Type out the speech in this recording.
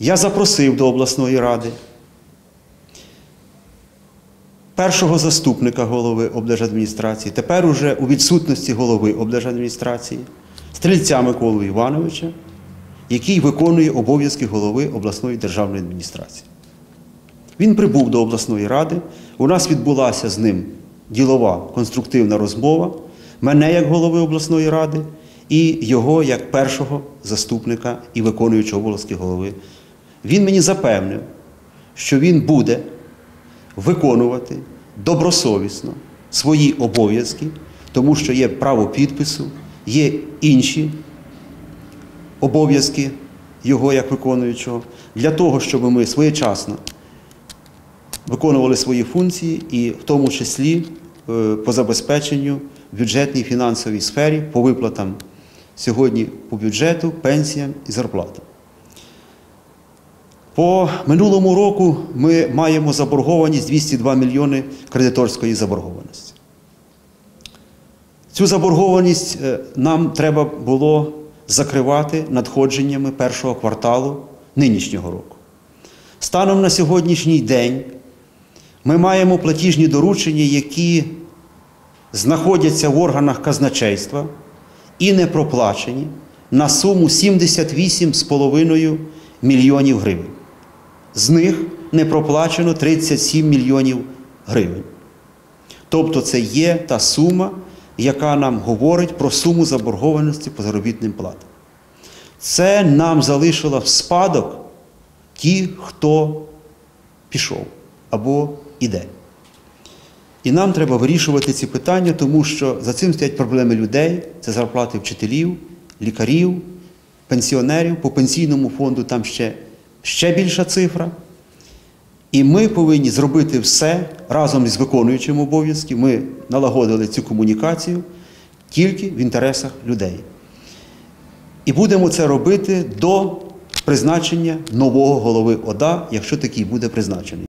я запросив до обласної ради першого заступника голови облдержадміністрації, тепер уже у відсутності голови облдержадміністрації, стрільця Миколу Івановича, який виконує обов'язки голови обласної державної адміністрації. Він прибув до обласної ради. У нас відбулася з ним ділова конструктивна розмова. Мене як голови обласної ради і його як першого заступника і виконуючого обов'язки голови. Він мені запевнив, що він буде виконувати добросовісно свої обов'язки, тому що є право підпису, є інші обов'язки його як виконуючого, для того, щоб ми своєчасно виконували свої функції, і в тому числі е, по забезпеченню в бюджетній фінансовій сфері, по виплатам сьогодні по бюджету, пенсіям і зарплатам. По минулому року ми маємо заборгованість 202 мільйони кредиторської заборгованості. Цю заборгованість е, нам треба було закривати надходженнями першого кварталу нинішнього року. Станом на сьогоднішній день ми маємо платіжні доручення, які знаходяться в органах казначейства і не проплачені на суму 78,5 мільйонів гривень. З них не проплачено 37 мільйонів гривень. Тобто це є та сума, яка нам говорить про суму заборгованості по заробітним платам. Це нам залишило в спадок ті, хто пішов або іде. І нам треба вирішувати ці питання, тому що за цим стоять проблеми людей, це зарплати вчителів, лікарів, пенсіонерів. По пенсійному фонду там ще, ще більша цифра. І ми повинні зробити все разом із виконуючим обов'язки. Ми налагодили цю комунікацію тільки в інтересах людей. І будемо це робити до призначення нового голови ОДА, якщо такий буде призначений.